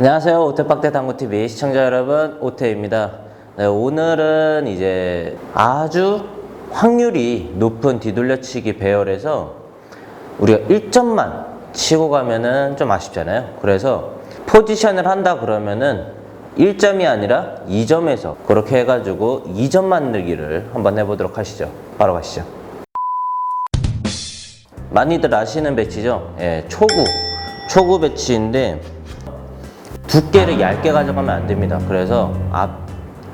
안녕하세요. 오태박대 당구TV 시청자 여러분, 오태입니다. 네, 오늘은 이제 아주 확률이 높은 뒤돌려치기 배열에서 우리가 1점만 치고 가면은 좀 아쉽잖아요. 그래서 포지션을 한다 그러면은 1점이 아니라 2점에서 그렇게 해가지고 2점 만들기를 한번 해보도록 하시죠. 바로 가시죠. 많이들 아시는 배치죠? 예, 초구. 초구 배치인데 두께를 얇게 가져가면 안 됩니다. 그래서 앞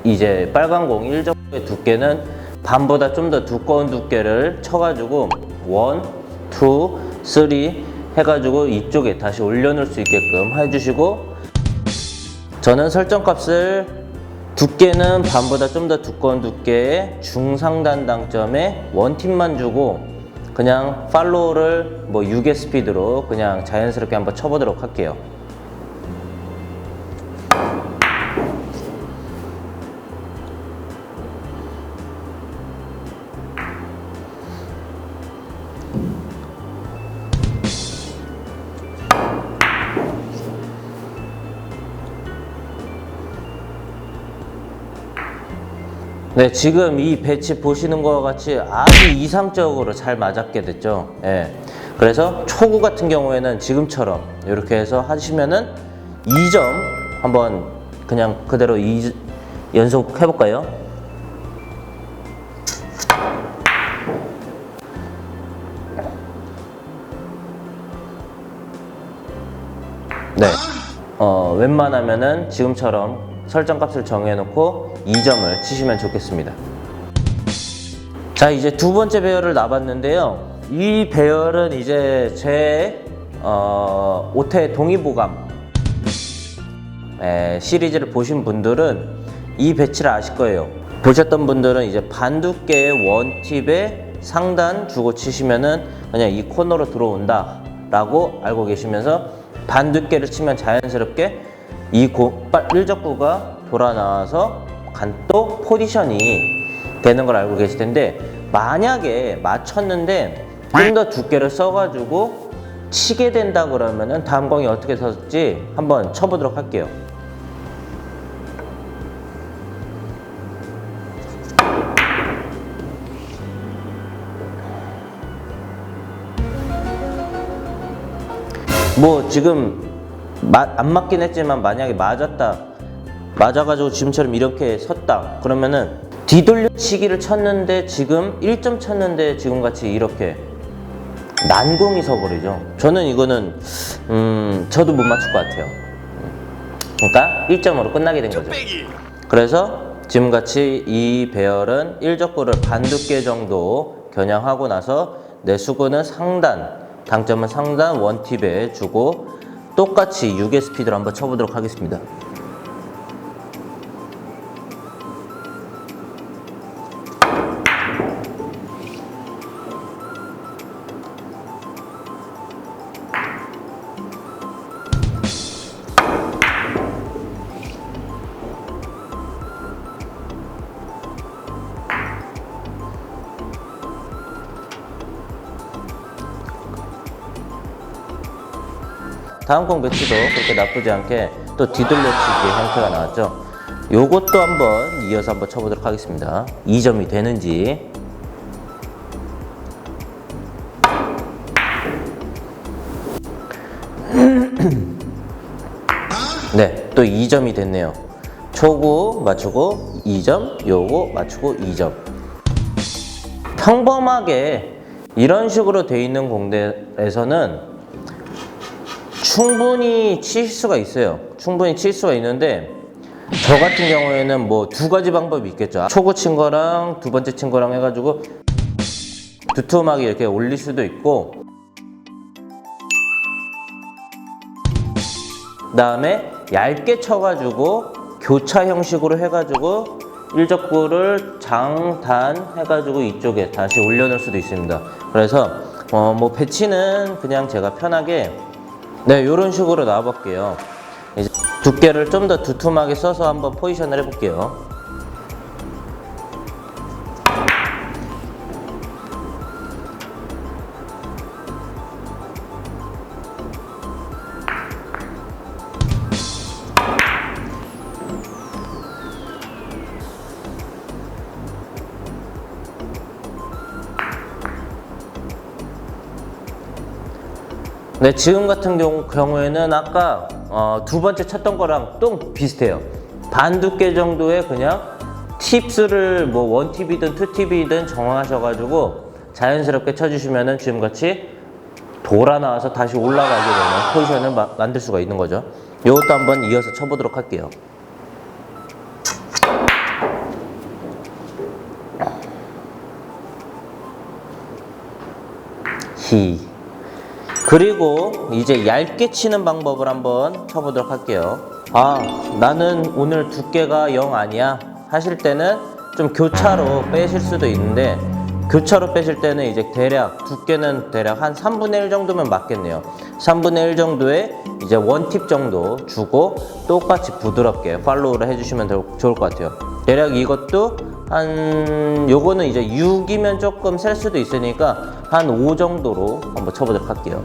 이제 빨간 공 1점의 두께는 반보다 좀 더 두꺼운 두께를 쳐가지고 원, 투, 쓰리 해가지고 이쪽에 다시 올려놓을 수 있게끔 해주시고 저는 설정값을 두께는 반보다 좀 더 두꺼운 두께의 중상단 당점에 원팁만 주고 그냥 팔로우를 뭐 6의 스피드로 그냥 자연스럽게 한번 쳐보도록 할게요. 네, 지금 이 배치 보시는 것과 같이 아주 이상적으로 잘 맞았게 됐죠. 예. 그래서 초구 같은 경우에는 지금처럼 이렇게 해서 하시면은 2점 한번 그냥 그대로 이 연속 해볼까요? 네. 어, 웬만하면은 지금처럼 설정 값을 정해놓고 2점을 치시면 좋겠습니다. 자, 이제 두 번째 배열을 놔봤는데요. 이 배열은 이제 제 어, 오태 동의보감 에, 시리즈를 보신 분들은 이 배치를 아실 거예요. 보셨던 분들은 이제 반두께의 원팁에 상단 주고 치시면은 그냥 이 코너로 들어온다 라고 알고 계시면서 반두께를 치면 자연스럽게 이 고, 빨- 일적구가 돌아 나와서 간또 포지션이 되는 걸 알고 계실 텐데 만약에 맞췄는데 좀 더 두께를 써가지고 치게 된다 그러면은 다음 공이 어떻게 섰지 한번 쳐보도록 할게요. 뭐 지금 마- 안 맞긴 했지만 만약에 맞았다 맞아가지고 지금처럼 이렇게 섰다. 그러면은 뒤돌려치기를 쳤는데 지금 1점 쳤는데 지금 같이 이렇게 난공이 서버리죠. 저는 이거는 음 저도 못 맞출 것 같아요. 그러니까 1점으로 끝나게 된 거죠. 그래서 지금같이 이 배열은 1적구를 반 두께 정도 겨냥하고 나서 내 수구는 상단, 당점은 상단 원팁에 주고 똑같이 6의 스피드로 한번 쳐보도록 하겠습니다. 다음 공 배치도 그렇게 나쁘지 않게 또 뒤돌려치기 형태가 나왔죠. 요것도 한번 이어서 한번 쳐보도록 하겠습니다. 2점이 되는지. 네, 또 2점이 됐네요. 초구 맞추고 2점, 요거 맞추고 2점. 평범하게 이런 식으로 돼 있는 공대에서는 충분히 칠 수가 있어요. 충분히 칠 수가 있는데 저 같은 경우에는 뭐 두 가지 방법이 있겠죠. 초구 친 거랑 두 번째 친 거랑 해가지고 두툼하게 이렇게 올릴 수도 있고 그 다음에 얇게 쳐가지고 교차 형식으로 해가지고 일적구를 장단 해가지고 이쪽에 다시 올려놓을 수도 있습니다. 그래서 어 뭐 배치는 그냥 제가 편하게 네, 이런 식으로 나와볼게요. 두께를 좀 더 두툼하게 써서 한번 포지션을 해볼게요. 네, 지금 같은 경우, 경우 에는 아까 어, 두 번째 쳤던 거랑 또 비슷해요. 반 두께 정도의 그냥 팁스를 뭐 원팁이든 투팁이든 정하셔가지고 자연스럽게 쳐주시면은 지금같이 돌아 나와서 다시 올라가게 되는 포지션을 마- 만들 수가 있는 거죠. 이것도 한번 이어서 쳐보도록 할게요. 히. 그리고 이제 얇게 치는 방법을 한번 쳐보도록 할게요. 아, 나는 오늘 두께가 0 아니야. 하실 때는 좀 교차로 빼실 수도 있는데, 교차로 빼실 때는 이제 대략, 두께는 대략 한 3분의 1 정도면 맞겠네요. 3분의 1 정도의 이제 원팁 정도 주고 똑같이 부드럽게 팔로우를 해주시면 더 좋을 것 같아요. 대략 이것도 한 요거는 이제 6이면 조금 셀 수도 있으니까 한 5 정도로 한번 쳐보도록 할게요.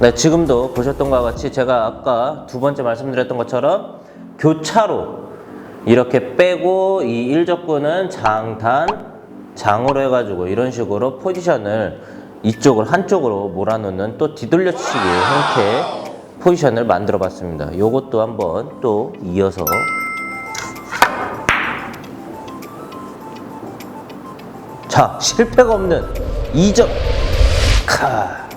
네, 지금도 보셨던 것과 같이 제가 아까 두 번째 말씀드렸던 것처럼 교차로 이렇게 빼고 이 일적구는 장단, 장으로 해가지고 이런 식으로 포지션을 이쪽을 한쪽으로 몰아놓는 또 뒤돌려치기 형태의 포지션을 만들어 봤습니다. 요것도 한번 또 이어서 자, 실패가 없는 2점. 카.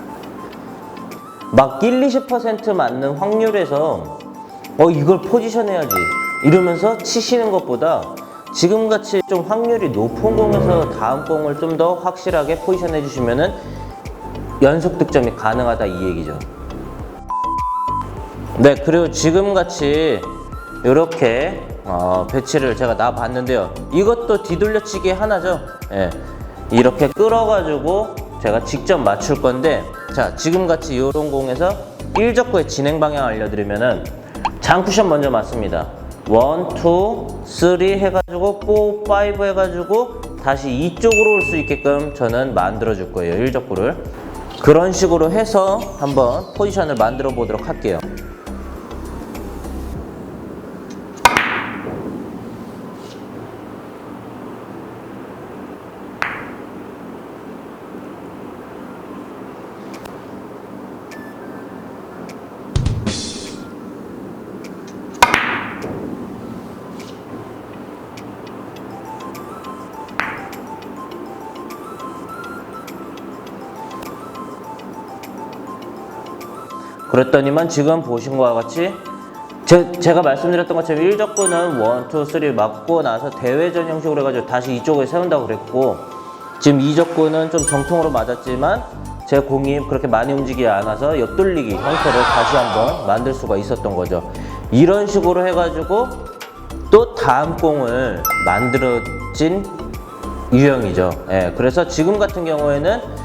막 1, 20% 맞는 확률에서 어 이걸 포지션 해야지 이러면서 치시는 것보다 지금같이 좀 확률이 높은 공에서 다음 공을 좀 더 확실하게 포지션 해 주시면은 연속 득점이 가능하다 이 얘기죠. 네 그리고 지금같이 이렇게 어, 배치를 제가 놔 봤는데요. 이것도 뒤돌려치기 하나죠. 예. 이렇게 끌어가지고 제가 직접 맞출 건데 자 지금같이 이런 공에서 1적구의 진행 방향 알려드리면은 장쿠션 먼저 맞습니다. 1, 2, 3 해가지고 4, 5 해가지고 다시 이쪽으로 올 수 있게끔 저는 만들어 줄 거예요. 1적구를 그런 식으로 해서 한번 포지션을 만들어 보도록 할게요. 그랬더니만 지금 보신 것과 같이 제, 제가 말씀드렸던 것처럼 1적구는 1, 2, 3 맞고 나서 대회전 형식으로 해가지고 다시 이쪽을 세운다고 그랬고 지금 2적구는 좀 정통으로 맞았지만 제 공이 그렇게 많이 움직이지 않아서 옆돌리기 형태를 다시 한번 만들 수가 있었던 거죠. 이런 식으로 해가지고 또 다음 공을 만들어진 유형이죠. 예, 그래서 지금 같은 경우에는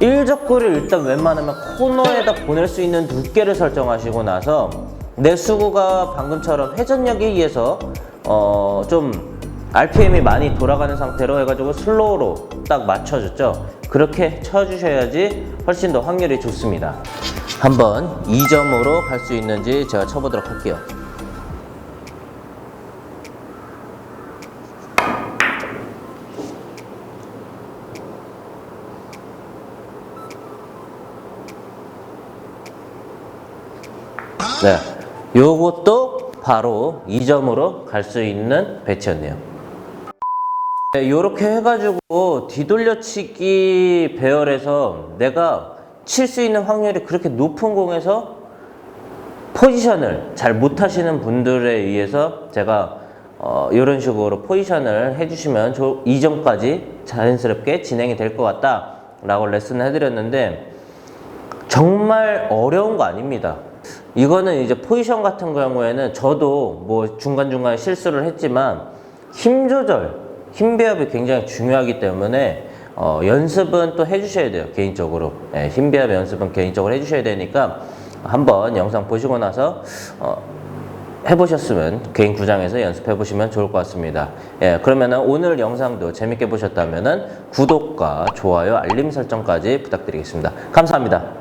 1적구를 일단 웬만하면 코너에다 보낼 수 있는 두께를 설정하시고 나서 내 수구가 방금처럼 회전력에 의해서 어, 좀 RPM이 많이 돌아가는 상태로 해가지고 슬로우로 딱 맞춰줬죠. 그렇게 쳐주셔야지 훨씬 더 확률이 좋습니다. 한번 2점으로 갈 수 있는지 제가 쳐보도록 할게요. 네. 요것도 바로 2점으로 갈 수 있는 배치였네요. 네, 이렇게 해가지고 뒤돌려치기 배열에서 내가 칠 수 있는 확률이 그렇게 높은 공에서 포지션을 잘 못하시는 분들에 의해서 제가 어, 이런 식으로 포지션을 해주시면 조, 이점까지 자연스럽게 진행이 될 것 같다 라고 레슨을 해드렸는데 정말 어려운 거 아닙니다. 이거는 이제 포지션 같은 경우에는 저도 뭐 중간중간 실수를 했지만 힘 조절, 힘 배합이 굉장히 중요하기 때문에 어, 연습은 또 해주셔야 돼요, 개인적으로. 예, 힘 배합 연습은 개인적으로 해주셔야 되니까 한번 영상 보시고 나서 어, 해보셨으면 개인 구장에서 연습해 보시면 좋을 것 같습니다. 예, 그러면은 오늘 영상도 재밌게 보셨다면은 구독과 좋아요, 알림 설정까지 부탁드리겠습니다. 감사합니다.